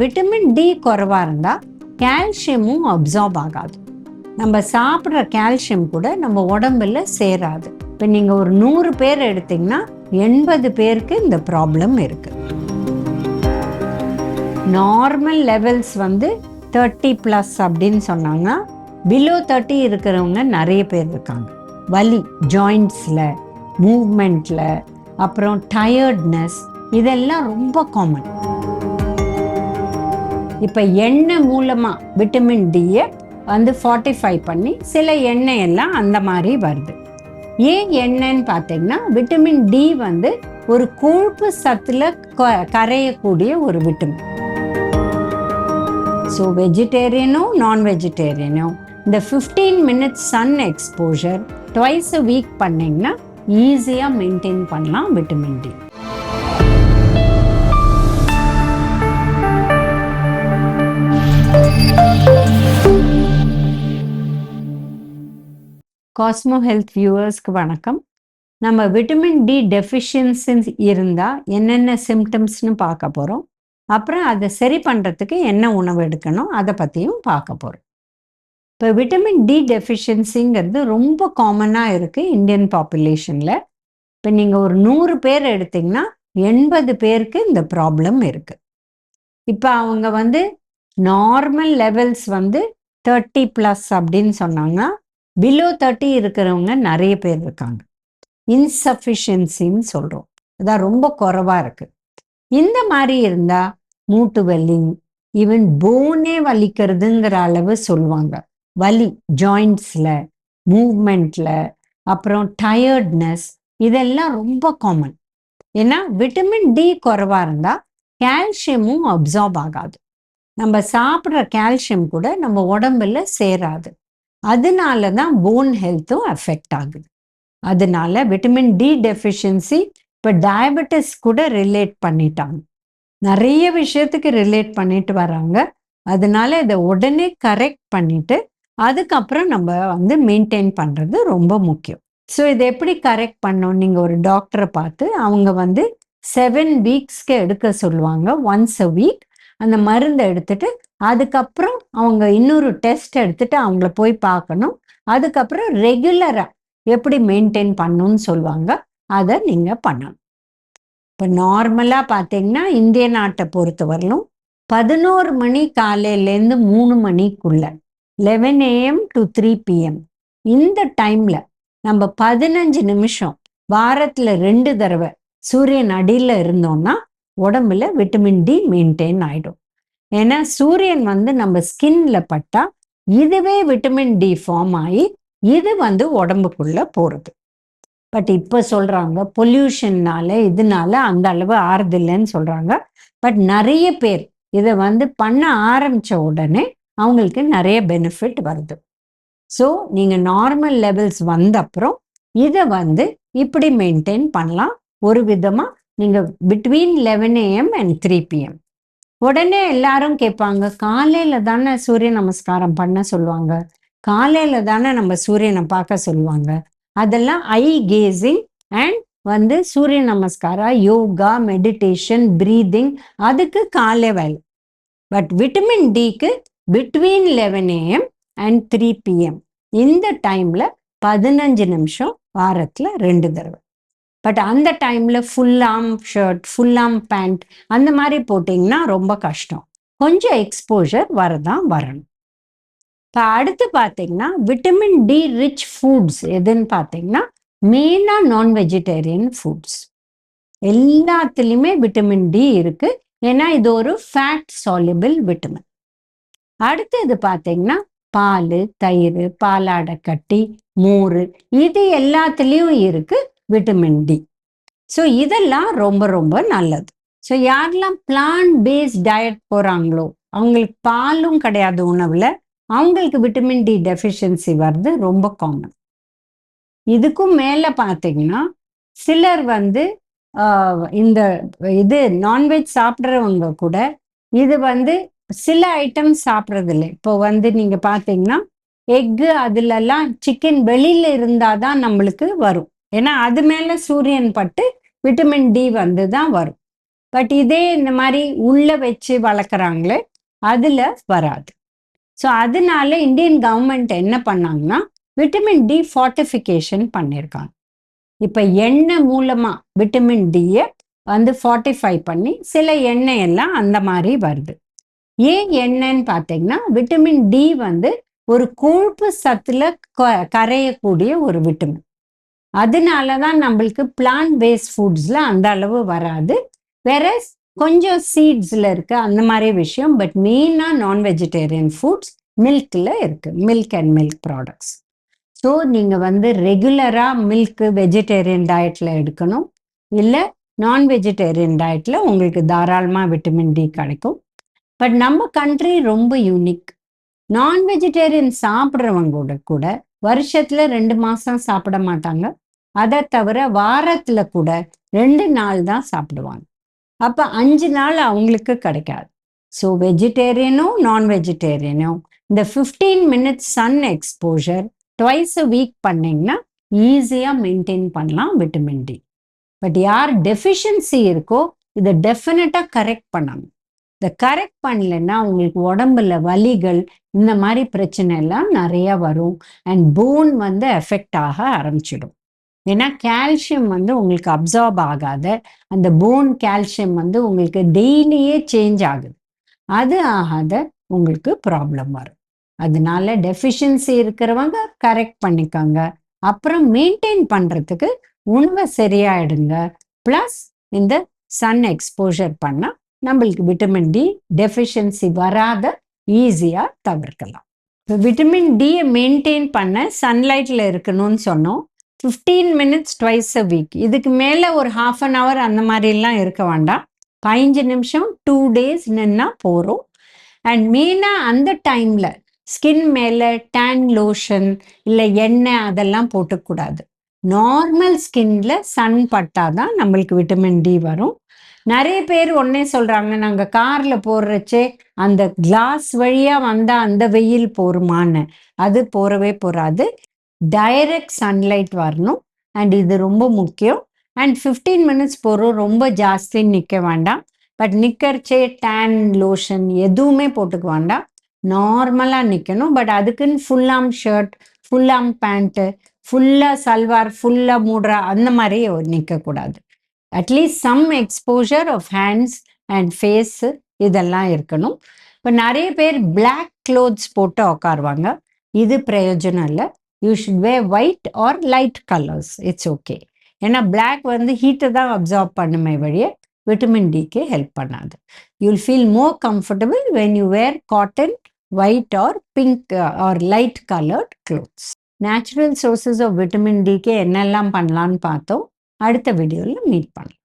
Vitamin D குறைவாக இருந்தால் கால்சியமும் absorb ஆகாது. நம்ம சாப்பிட்ற கால்சியம் கூட நம்ம உடம்புல சேராது. இப்போ நீங்கள் ஒரு நூறு பேர் எடுத்தீங்கன்னா எண்பது பேருக்கு இந்த ப்ராப்ளம் இருக்குது நார்மல் லெவல்ஸ் வந்து தேர்ட்டி ப்ளஸ் அப்படின்னு சொன்னாங்கன்னா பிலோ தேர்ட்டி இருக்கிறவங்க நிறைய பேர் இருக்காங்க. வலி ஜாயிண்ட்ஸில் மூவ்மெண்ட்டில் அப்புறம் டயர்ட்னஸ் இதெல்லாம் ரொம்ப காமன் இப்போ எண்ணெய் மூலமாக விட்டமின் டியை வந்து ஃபார்ட்டிஃபை பண்ணி சில எண்ணெய் எல்லாம் அந்த மாதிரி வருது. ஏன் எண்ணெய்ன்னு பார்த்தீங்கன்னா விட்டமின் டி வந்து ஒரு கொழுப்பு சத்தில் க- கரையக்கூடிய ஒரு விட்டமின் ஸோ வெஜிடேரியனும் நான் வெஜிடேரியனும் இந்த fifteen minutes sun exposure twice a week பண்ணிங்கன்னா ஈஸியாக மெயின்டைன் பண்ணலாம் விட்டமின் டி காஸ்மோ ஹெல்த் வியூவர்ஸ்க்கு வணக்கம். நம்ம விட்டமின் டி டெஃபிஷியன்சி இருந்தால் என்னென்ன சிம்டம்ஸ்னு பார்க்க போகிறோம் அப்புறம் அதை சரி பண்ணுறதுக்கு என்ன உணவு எடுக்கணும் அதை பற்றியும் பார்க்க போகிறோம் இப்போ விட்டமின் டி டெஃபிஷியன்சிங்கிறது ரொம்ப காமனாக இருக்குது இந்தியன் பாப்புலேஷனில். இப்போ நீங்கள் ஒரு நூறு பேர் எடுத்தீங்கன்னா எண்பது பேருக்கு இந்த ப்ராப்ளம் இருக்குது இப்போ அவங்க வந்து நார்மல் லெவல்ஸ் வந்து தேர்ட்டி ப்ளஸ் அப்படின்னு சொன்னாங்கன்னா பிலோ தேர்ட்டி இருக்கிறவங்க நிறைய பேர் இருக்காங்க. இன்சஃபிஷியன்சின்னு சொல்கிறோம் அதான் ரொம்ப குறைவாக இருக்குது இந்த மாதிரி இருந்தால் மூட்டு வலி ஈவன் போனே வலிக்கிறதுங்கிற அளவு சொல்லுவாங்க. வலி ஜாயிண்ட்ஸில் மூவ்மெண்ட்டில் அப்புறம் டயர்ட்னஸ் இதெல்லாம் ரொம்ப காமன் ஏன்னா விட்டமின் டி குறைவாக இருந்தால் கால்சியமும் அப்சார்ப் ஆகாது. நம்ம சாப்பிட்ற கால்சியம் கூட நம்ம உடம்புல சேராது. அதனால தான் போன் ஹெல்த்தும் அஃபெக்ட் ஆகுது. அதனால விட்டமின் டி டெஃபிஷியன்சி இப்போ டயபெட்டிஸ் கூட ரிலேட் பண்ணிட்டாங்க. நிறைய விஷயத்துக்கு ரிலேட் பண்ணிட்டு வராங்க. அதனால இதை உடனே கரெக்ட் பண்ணிட்டு அதுக்கப்புறம் நம்ம வந்து மெயின்டைன் பண்ணுறது ரொம்ப முக்கியம். ஸோ இதை எப்படி கரெக்ட் பண்ணோம்? நீங்கள் ஒரு டாக்டரை பார்த்து அவங்க வந்து செவன் வீக்ஸ்க்கு எடுக்க சொல்லுவாங்க. ஒன்ஸ் அ வீக் அந்த மருந்தை எடுத்துட்டு அதுக்கப்புறம் அவங்க இன்னொரு டெஸ்ட் எடுத்துட்டு அவங்கள போய் பார்க்கணும். அதுக்கப்புறம் ரெகுலராக எப்படி மெயின்டைன் பண்ணணும்னு சொல்லுவாங்க. அதை நீங்கள் பண்ணணும். இப்போ நார்மலாக பார்த்தீங்கன்னா இந்திய நாட்டை பொறுத்தவரையிலும் பதினோரு மணி காலையிலேருந்து மூணு மணிக்குள்ள eleven AM to three PM இந்த டைமில் நம்ம பதினஞ்சு நிமிஷம் வாரத்தில் ரெண்டு தடவை சூரியன் அடியில் இருந்தோம்னா உடம்புல விட்டமின் டி மெயின்டைன் ஆகிடும் ஏன்னா சூரியன் வந்து நம்ம ஸ்கின்ல பட்டா இதுவே விட்டமின் டி ஃபார்ம் ஆகி இது வந்து உடம்புக்குள்ள போகிறது பட் இப்போ சொல்றாங்க பொல்யூஷன்னால இதனால அந்த அளவு ஆறுதில்லைன்னு சொல்றாங்க. பட் நிறைய பேர் இதை வந்து பண்ண ஆரம்பிச்ச உடனே அவங்களுக்கு நிறைய பெனிஃபிட் வருது. ஸோ நீங்கள் நார்மல் லெவல்ஸ் வந்த அப்புறம் இதை வந்து இப்படி மெயின்டைன் பண்ணலாம். ஒரு விதமாக நீங்கள் between eleven AM and three PM உடனே எல்லாரும் கேட்பாங்க காலையில தானே சூரிய நமஸ்காரம் பண்ண சொல்லுவாங்க? காலையில தானே நம்ம சூரியனை பார்க்க சொல்லுவாங்க? அதெல்லாம் ஐ கேசிங் அண்ட் வந்து சூரிய நமஸ்காரா யோகா மெடிடேஷன் பிரீதிங் அதுக்கு காலை வேலை. பட் விட்டமின் டிக்கு between eleven AM and three PM இந்த டைம்ல பதினஞ்சு நிமிஷம் வாரத்துல ரெண்டு தடவை. பட் அந்த டைம்ல ஃபுல் ஆம் ஷர்ட் ஃபுல் ஆம் பேண்ட் அந்த மாதிரி போட்டிங்கன்னா ரொம்ப கஷ்டம். கொஞ்சம் எக்ஸ்போஜர் வரதான் வரணும். இப்போ அடுத்து பார்த்தீங்கன்னா விட்டமின் டி ரிச் ஃபுட்ஸ் எதுன்னு பார்த்தீங்கன்னா மெயினாக நான் வெஜிடேரியன் ஃபுட்ஸ் எல்லாத்துலேயுமே விட்டமின் டி இருக்கு. ஏன்னா இது ஒரு ஃபேட் சாலிபிள் விட்டமின் அடுத்தது பார்த்தீங்கன்னா பால் தயிர் பாலாடை கட்டி மோர் இது எல்லாத்துலேயும் இருக்கு. விட்டமின் டி ஸோ இதெல்லாம் ரொம்ப ரொம்ப நல்லது. ஸோ யாரெல்லாம் பிளான் பேஸ்ட் டயட் போகிறாங்களோ அவங்களுக்கு பாலும் கிடையாது உணவில் அவங்களுக்கு விட்டமின் டி டெஃபிஷியன்சி வர்றது ரொம்ப காமன் இதுக்கும் மேலே பார்த்தீங்கன்னா சிலர் வந்து இந்த இது நான்வெஜ் சாப்பிட்றவங்க கூட இது வந்து சில ஐட்டம் சாப்பிட்றது இல்லை இப்போ வந்து நீங்கள் பார்த்தீங்கன்னா எக்கு அதுலலாம் சிக்கன் வெளியில் இருந்தால் தான் நம்மளுக்கு வரும். ஏன்னா அது மேலே சூரியன் பட்டு விட்டமின் டி வந்து தான் வரும். பட் இதே இந்த மாதிரி உள்ள வச்சு வளர்க்குறாங்களே அதில் வராது. ஸோ அதனால இந்தியன் கவர்மெண்ட் என்ன பண்ணாங்கன்னா விட்டமின் டி ஃபார்ட்டிஃபிகேஷன் பண்ணியிருக்காங்க இப்போ எண்ணெய் மூலமாக விட்டமின் டியை வந்து ஃபார்ட்டிஃபை பண்ணி சில எண்ணெய் எல்லாம் அந்த மாதிரி வருது. ஏன் எண்ணெய்ன்னு பார்த்தீங்கன்னா விட்டமின் டி வந்து ஒரு கொழுப்பு சத்துல கரையக்கூடிய ஒரு விட்டமின் அதனால தான் நம்மளுக்கு பிளான்ட் பேஸ்ட் ஃபுட்ஸில் அந்த அளவு வராது. வேற கொஞ்சம் சீட்ஸில் இருக்கு அந்த மாதிரி விஷயம் பட் மெயினாக நான் வெஜிடேரியன் ஃபுட்ஸ் மில்கில் இருக்கு. Milk and milk products so நீங்கள் வந்து ரெகுலராக மில்க்கு வெஜிடேரியன் டயட்டில் எடுக்கணும். இல்லை நான் வெஜிடேரியன் டயட்டில் உங்களுக்கு தாராளமாக விட்டமின் டி கிடைக்கும். பட் நம்ம கண்ட்ரி ரொம்ப யூனிக் நான் வெஜிடேரியன் சாப்பிட்றவங்க கூட வருஷத்துல ரெண்டு மாசம் சாப்பிட மாட்டாங்க. அதை தவிர வாரத்துல கூட ரெண்டு நாள் தான் சாப்பிடுவாங்க. அப்ப அஞ்சு நாள் அவங்களுக்கு கிடைக்காது. ஸோ வெஜிடேரியனும் நான் வெஜிடேரியனும் இந்த fifteen minutes sun exposure twice a week பண்ணிங்கன்னா ஈஸியாக மெயின்டைன் பண்ணலாம் விட்டமின் டி பட் யார் டெஃபிஷியன்சி இருக்கோ இதை டெஃபினட்டாக கரெக்ட் பண்ணணும். இதை கரெக்ட் பண்ணலைன்னா உங்களுக்கு உடம்புல வலிகள் இந்த மாதிரி பிரச்சனை எல்லாம் நிறைய வரும். அண்ட் போன் வந்து எஃபெக்ட் ஆக ஆரம்பிச்சிடும். ஏன்னா கால்சியம் வந்து உங்களுக்கு அப்சார்ப் ஆகாத அந்த போன் கால்சியம் வந்து உங்களுக்கு டெய்லியே சேஞ்ச் ஆகுது. அது ஆகாத உங்களுக்கு ப்ராப்ளம் வரும். அதனால டெஃபிஷியன்சி இருக்கிறவங்க கரெக்ட் பண்ணிக்கோங்க. அப்புறம் மெயின்டைன் பண்ணுறதுக்கு உணவை சரியாயிடுங்க. ப்ளஸ் இந்த சன் எக்ஸ்போஷர் பண்ணால் நம்மளுக்கு விட்டமின் டி டெஃபிஷியன்சி வராத ஈஸியாக தவிர்க்கலாம். இப்போ விட்டமின் டியை மெயின்டைன் பண்ண சன்லைட்டில் இருக்கணும்னு சொன்னோம். Fifteen minutes twice a week இதுக்கு மேலே ஒரு ஹாஃப் அன் ஹவர் அந்த மாதிரிலாம் இருக்க வேண்டாம். பதினஞ்சு நிமிஷம் டூ டேஸ் நின்னா போகிறோம் அண்ட் மெயினாக அந்த டைமில் ஸ்கின் மேலே டேன் லோஷன் இல்லை எண்ணெய் அதெல்லாம் போட்டுக்கூடாது. நார்மல் ஸ்கின்ல சன் பட்டாதான் நம்மளுக்கு விட்டமின் டி வரும். நிறைய பேர் ஒன்னே சொல்றாங்க நாங்க கார்ல போடுறச்சே அந்த கிளாஸ் வழியா வந்தா அந்த வெயில் போருமான்னு. அது போறவே போறாது. டைரக்ட் சன்லைட் வரணும். அண்ட் இது ரொம்ப முக்கியம். அண்ட் ஃபிஃப்டீன் மினிட்ஸ் போகிறோம் ரொம்ப ஜாஸ்தி நிற்க வேண்டாம். பட் நிற்கறச்சே டேன் லோஷன் எதுவுமே போட்டுக்க வேண்டாம். நார்மலாக நிற்கணும் பட் அதுக்குன்னு ஃபுல்லாம் ஷர்ட் ஃபுல்லாம் பேண்ட்டு ஃபுல்லாக சல்வார் ஃபுல்லாக மூடுற அந்த மாதிரி நிற்கக்கூடாது at least some exposure of hands and face இதெல்லாம் இருக்கணும். இப்போ நிறைய பேர் பிளாக் க்ளோத்ஸ் போட்டு உட்காருவாங்க இது பிரயோஜனம் இல்லை. You should wear white or light colours it's okay ஏன்னா பிளாக் வந்து ஹீட்டை தான் அப்சார்ப் பண்ணுமே வழிய விட்டமின் டிக்கு ஹெல்ப் பண்ணாது. You'll feel more comfortable when you wear cotton white or pink or light coloured clothes natural sources of vitamin டிக்கு என்னெல்லாம் பண்ணலான்னு பார்த்தோம்? அடுத்த வீடியோவில் மீட் பண்ணலாம்.